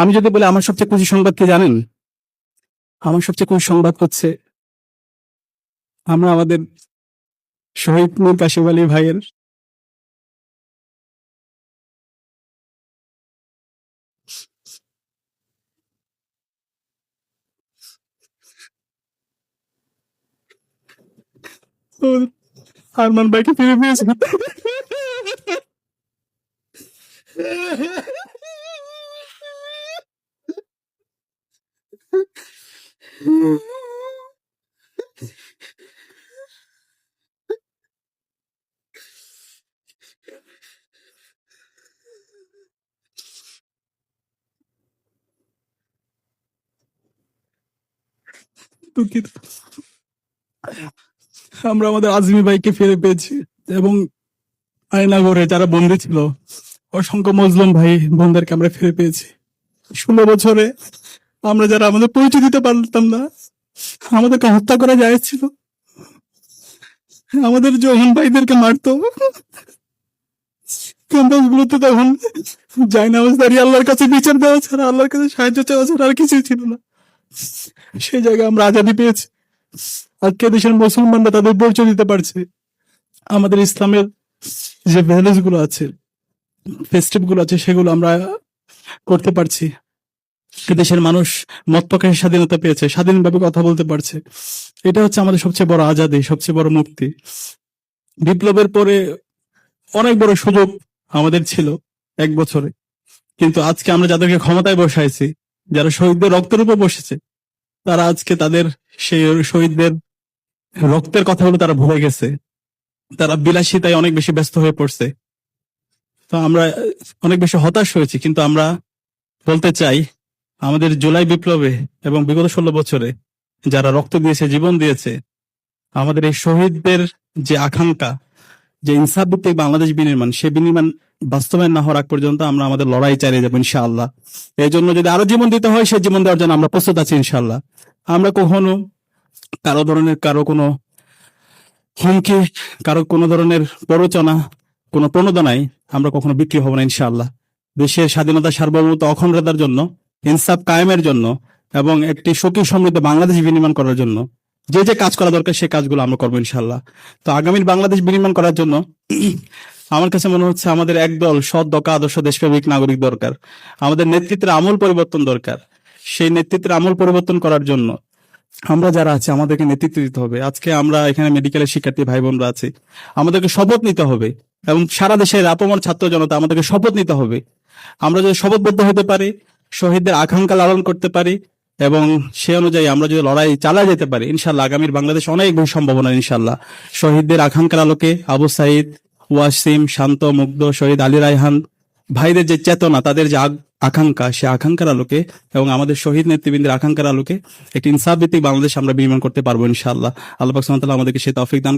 আমি যদি বলি, আমার সবচেয়ে খুশি সংবাদ কি জানেন? আমার সবচেয়ে খুশি সংবাদ হচ্ছে, আমরা আমাদের শহীদ মীর কাশিম আলী ভাইয়ের আরমান ভাইকে ফিরে পেয়েছি দুঃখিত। আমরা আমাদের আজমি ভাইকে ফিরে পেয়েছি এবং আয়নাগরে যারা বন্দী ছিল, অসংখ্য মজলুম ভাই বোনদেরকে আমরা ফিরে পেয়েছি। ষোলো বছরে আমরা যারা আমাদের পরিচয় দিতে পারতাম না, আমাদেরকে হত্যা করা যাচ্ছিল আমাদের যখন ভাইদেরকে মারতো, ক্যাম্পাসগুলোতে তখন যাই না দাঁড়িয়ে আল্লাহর কাছে বিচার দেওয়া ছাড়া, আল্লাহর কাছে সাহায্য চাওয়া ছাড়া আর কিছুই ছিল না। সেই জায়গায় আমরা আজাদি পেয়েছি। আজকে দেশের মুসলমানরা তাদের পরিচয় দিতে পারছে। আমাদের ইসলামের যে ভ্যালুসগুলো আছে ফেস্টিভগুলো আছে, সেগুলো আমরা করতে পারছি। দেশের মানুষ মত প্রকাশের স্বাধীনতা পেয়েছে, স্বাধীনভাবে কথা বলতে পারছে। এটা হচ্ছে আমাদের সবচেয়ে বড় আজাদি, সবচেয়ে বড় মুক্তি। বিপ্লবের পরে অনেক বড় সুযোগ আমাদের ছিল এক বছরে। কিন্তু আজকে আমরা যাদেরকে ক্ষমতায় বসাইছি, যারা শহীদদের রক্তের উপর বসেছে, তারা আজকে তাদের সেই শহীদদের রক্তের কথাগুলো তারা ভুলে গেছে। তারা বিলাসিতায় অনেক বেশি ব্যস্ত হয়ে পড়ছে। তো আমরা অনেক বেশি হতাশ হয়েছি, কিন্তু আমরা বলতে চাই আমাদের জুলাই বিপ্লবে এবং বিগত ষোলো বছরে যারা রক্ত দিয়েছে, জীবন দিয়েছে, আমাদের এই শহীদদের যে আকাঙ্ক্ষা, যে ইনসাফ ভিত্তিক বাংলাদেশ বিনির্মাণ, সে বিনির্মাণ বাস্তবায়ন না হওয়ার আগ পর্যন্ত আমরা আমাদের লড়াই চালিয়ে যাব ইনশাআল্লাহ। এই জন্য যদি আরও জীবন দিতে হয় সে জীবন দেওয়ার জন্য আমরা প্রস্তুত আছি ইনশাআল্লাহ। আমরা কখনো কারও ধরনের কারও কোনো হুমকি, কারও কোনো ধরনের প্ররোচনা, কোনো প্রণোদনায় আমরা কখনো বিক্রি হব না ইনশাআল্লাহ। দেশের স্বাধীনতা সার্বভৌমত্ব অখণ্ডতার জন্য ইনসাফ কায়েমের জন্য এবং একটি সুখী সমৃদ্ধ বাংলাদেশ বিনির্মাণ করার জন্য যে যে কাজ করা দরকার সেই কাজগুলো আমরা করব ইনশাল্লাহ তো আগামীর বাংলাদেশ বিনির্মাণ করার জন্য আমার কাছে মনে হচ্ছে আমাদের একদল সৎ দকা আদর্শ, দেশপ্রেমিক নাগরিক দরকার। আমাদের নেতৃত্বের আমূল পরিবর্তন দরকার। সেই নেতৃত্বের আমূল পরিবর্তন করার জন্য আমরা যারা আছি, আমাদেরকে নেতৃত্ব দিতে হবে। আজকে আমরা এখানে মেডিকেলের শিক্ষার্থী ভাই বোনরা আছি। আমাদেরকে শপথ নিতে হবে এবং সারা দেশের আপমর ছাত্র জনতা আমাদেরকে শপথ নিতে হবে। আমরা যদি শপথবদ্ধ হতে পারি শহীদদের আকাঙ্ক্ষা লালন করতে পারি এবং সে অনুযায়ী আমরা যদি লড়াই চালা যেতে পারি ইনশাল্লাহ আগামীর বাংলাদেশ অনেক বেশি সম্ভাবনা ইনশাল্লাহ শহীদদের আকাঙ্ক্ষার আলোকে আবু সাইদ, ওয়াসিম, শান্ত, মুগ্ধ, শহীদ আলী রায়হান ভাইদের যে চেতনা, তাদের যে আকাঙ্ক্ষা, সে আকাঙ্ক্ষার আলোকে এবং আমাদের শহীদ নেতৃবৃন্দের আকাঙ্ক্ষার আলোকে একটি ইনসাফ ভিত্তিক বাংলাদেশ আমরা বিনির্মাণ করতে পারব ইনশাল্লাহ আল্লাহ আমাদেরকে সে তৌফিক দান